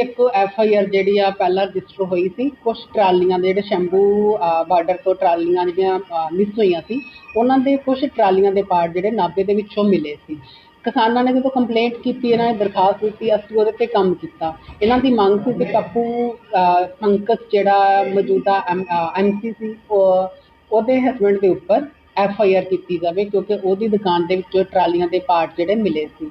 ਇੱਕ F I R ਜਿਹੜੀ ਆ ਪਹਿਲਾਂ ਰਜਿਸਟਰ ਹੋਈ ਸੀ ਕੁਝ ਟਰਾਲੀਆਂ ਦੇ ਜਿਹੜੇ ਸ਼ੰਭੂ ਬਾਰਡਰ ਤੋਂ ਟਰਾਲੀਆਂ ਜਿਹੜੀਆਂ ਮਿਸ ਹੋਈਆਂ ਸੀ ਉਹਨਾਂ ਦੇ ਕੁਝ ਟਰਾਲੀਆਂ ਦੇ ਪਾਰਟ ਜਿਹੜੇ ਨਾਭੇ ਦੇ ਵਿੱਚੋਂ ਮਿਲੇ ਸੀ। ਕਿਸਾਨਾਂ ਨੇ ਜਦੋਂ ਕੰਪਲੇਂਟ ਕੀਤੀ ਇਹਨਾਂ ਨੇ ਦਰਖਾਸਤ ਦਿੱਤੀ ਅਸੀਂ ਉਹਦੇ ਤੇ ਕੰਮ ਕੀਤਾ। ਇਹਨਾਂ ਦੀ ਮੰਗ ਸੀ ਕਿ ਪੱਪੂ ਅਹ, ਪੰਕਜ ਜਿਹੜਾ ਮੌਜੂਦਾ ਐਮਸੀ ਸੀ ਉਹਦੇ ਹਸਬੰਡ ਦੇ ਉੱਪਰ ਐਫ ਆਈ ਆਰ ਕੀਤੀ ਜਾਵੇ ਕਿਉਂਕਿ ਉਹਦੀ ਦੁਕਾਨ ਦੇ ਵਿੱਚੋਂ ਟਰਾਲੀਆਂ ਦੇ ਪਾਰਟ ਜਿਹੜੇ ਮਿਲੇ ਸੀ।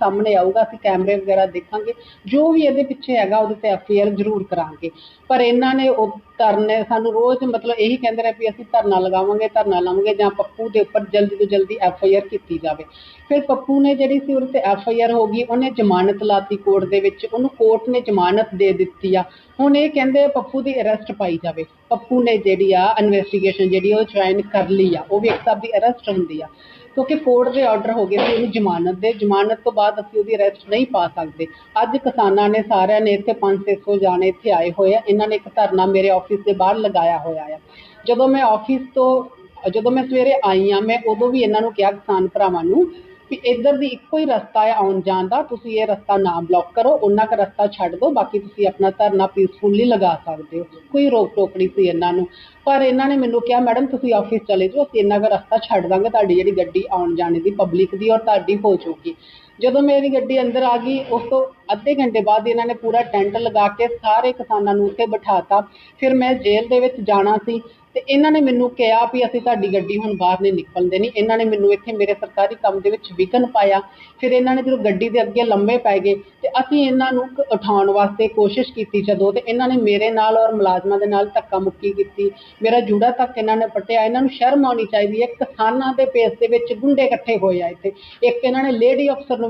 ਸਾਹਮਣੇ ਆਊਗਾ, ਅਸੀਂ ਕੈਮਰੇ ਵਗੈਰਾ ਦੇਖਾਂਗੇ, ਜੋ ਵੀ ਇਹਦੇ ਪਿੱਛੇ ਹੈਗਾ, ਉਹਦੇ ਤੇ ਐਫ ਆਈ ਆਰ ਜ਼ਰੂਰ ਕਰਾਂਗੇ। ਪਰ ਇਹਨਾਂ ਨੇ ਉਹ ਧਰਨੇ ਸਾਨੂੰ ਰੋਜ਼ ਮਤਲਬ ਇਹੀ ਕਹਿੰਦੇ ਰਹੇ ਵੀ ਅਸੀਂ ਧਰਨਾ ਲਗਾਵਾਂਗੇ, ਧਰਨਾ ਲਾਵਾਂਗੇ ਜਾਂ ਪੱਪੂ ਦੇ ਉੱਪਰ ਜਲਦੀ ਤੋਂ ਜਲਦੀ ਐਫ ਆਈ ਆਰ ਕੀਤੀ ਜਾਵੇ। ਫਿਰ ਪੱਪੂ ਨੇ ਜਿਹੜੀ ਸੀ ਉਹਦੇ ਤੇ ਐਫ ਆਈ ਆਰ ਹੋ ਗਈ, ਉਹਨੇ ਜ਼ਮਾਨਤ ਲਾਤੀ ਕੋਰਟ ਦੇ ਵਿੱਚ, ਉਹਨੂੰ ਕੋਰਟ ਨੇ ਜ਼ਮਾਨਤ ਦੇ ਦਿੱਤੀ ਆ। ਹੁਣ ਇਹ ਕਹਿੰਦੇ ਪੱਪੂ ਦੀ ਅਰੈਸਟ ਪਾਈ ਜਾਵੇ। ਪੱਪੂ ਨੇ ਜਿਹੜੀ ਆ ਇਨਵੈਸਟੀਗੇਸ਼ਨ ਜਿਹੜੀ ਉਹ ਜੁਆਇਨ ਕਰ ਲਈ ਆ, ਉਹ ਵੀ ਇੱਕ ਸਭ ਦੀ ਅਰੈਸਟ ਹੁੰਦੀ ਆ। ਕਿਉਂਕਿ ਕੋਰਟ ਦੇ ਆਰਡਰ ਹੋ ਗਏ ਸੀ ਉਹਨੂੰ ਜ਼ਮਾਨਤ ਦੇ, ਜ਼ਮਾਨਤ ਤੋਂ ਬਾਅਦ ਅਸੀਂ ਉਹਦੀ ਅਰੈਸਟ ਨਹੀਂ ਪਾ ਸਕਦੇ। ਅੱਜ ਕਿਸਾਨਾਂ ਨੇ ਸਾਰਿਆਂ ਨੇ ਇੱਥੇ 500 ਜਾਣੇ ਇੱਥੇ ਆਏ ਹੋਏ ਆ, ਇਹਨਾਂ ਨੇ ਇੱਕ ਧਰਨਾ ਮੇਰੇ ਆਫਿਸ ਦੇ ਬਾਹਰ ਲਗਾਇਆ ਹੋਇਆ ਆ। ਜਦੋਂ ਮੈਂ ਆਫਿਸ ਤੋਂ, ਜਦੋਂ ਮੈਂ ਸਵੇਰੇ ਆਈ ਆ ਮੈਂ ਉਦੋਂ ਵੀ ਇਹਨਾਂ ਨੂੰ ਕਿਹਾ ਕਿਸਾਨ ਭਰਾਵਾਂ ਨੂੰ ਵੀ ਇੱਧਰ ਦੀ ਇੱਕੋ ਹੀ ਰਸਤਾ ਹੈ ਆਉਣ ਜਾਣ ਦਾ, ਤੁਸੀਂ ਇਹ ਰਸਤਾ ਨਾ ਬਲੌਕ ਕਰੋ, ਉਹਨਾਂ ਦਾ ਰਸਤਾ ਛੱਡ ਦਿਓ, ਬਾਕੀ ਤੁਸੀਂ ਆਪਣਾ ਧਰਨਾ ਪੀਸਫੁਲੀ ਲਗਾ ਸਕਦੇ ਹੋ। ਕੋਈ ਰੋਕ ਟੋਕ ਨਹੀਂ ਸੀ ਇਹਨਾਂ ਨੂੰ। ਪਰ ਇਹਨਾਂ ਨੇ ਮੈਨੂੰ ਕਿਹਾ, ਮੈਡਮ, ਤੁਸੀਂ ਆਫਿਸ ਚਲੇ ਜਾਓ, ਅਸੀਂ ਇਹਨਾਂ ਦਾ ਰਸਤਾ ਛੱਡ ਦਾਂਗੇ, ਤੁਹਾਡੀ ਜਿਹੜੀ ਗੱਡੀ ਆਉਣ ਜਾਣ ਦੀ ਪਬਲਿਕ ਦੀ ਔਰ ਤੁਹਾਡੀ ਹੋ ਜਾਊਗੀ। ਜਦੋਂ ਮੇਰੀ ਗੱਡੀ ਅੰਦਰ ਆ ਗਈ, ਉਸ ਤੋਂ ਅੱਧੇ ਘੰਟੇ ਬਾਅਦ ਇਹਨਾਂ ਨੇ ਪੂਰਾ ਟੈਂਟ ਲਗਾ ਕੇ ਸਾਰੇ ਕਿਸਾਨਾਂ ਨੂੰ ਉੱਥੇ ਬਿਠਾਤਾ। ਫਿਰ ਮੈਂ ਜੇਲ੍ਹ ਦੇ ਵਿੱਚ ਜਾਣਾ ਸੀ ਤੇ ਇਹਨਾਂ ਨੇ ਮੈਨੂੰ ਕਿਹਾ ਵੀ ਅਸੀਂ ਤੁਹਾਡੀ ਗੱਡੀ ਹੁਣ ਬਾਹਰ ਨਹੀਂ ਨਿਕਲਣ ਦੇਣੀ ਇਹਨਾਂ ਨੇ ਮੈਨੂੰ ਇੱਥੇ ਮੇਰੇ ਸਰਕਾਰੀ ਕੰਮ ਦੇ ਵਿੱਚ ਵਿਘਨ ਪਾਇਆ। ਫਿਰ ਇਹਨਾਂ ਨੇ ਜਦੋਂ ਗੱਡੀ ਦੇ ਅੱਗੇ ਲੰਮੇ ਪੈ ਗਏ ਤੇ ਅਸੀਂ ਇਹਨਾਂ ਨੂੰ ਕ- ਉਠਾਉਣ ਵਾਸਤੇ ਕੋਸ਼ਿਸ਼ ਕੀਤੀ ਜਦੋਂ ਤੇ ਇਹਨਾਂ ਨੇ ਮੇਰੇ ਨਾਲ ਔਰ ਮੁਲਾਜ਼ਮਾਂ ਦੇ ਨਾਲ ਧੱਕਾ ਮੁੱਕੀ ਕੀਤੀ। ਮੇਰਾ ਜੂੜਾ ਤੱਕ ਇਹਨਾਂ ਨੇ ਪੱਟਿਆ। ਇਹਨਾਂ ਨੂੰ ਸ਼ਰਮ ਆਉਣੀ ਚਾਹੀਦੀ ਹੈ। ਕਿਸਾਨਾਂ ਦੇ ਪੇਸ ਦੇ ਵਿੱਚ ਗੁੰਡੇ ਇਕੱਠੇ ਹੋਏ ਆ ਇੱਥੇ। ਇੱਕ ਇਹਨਾਂ ਨੇ ਲੇਡੀ ਅਫਸਰ ਨੂੰ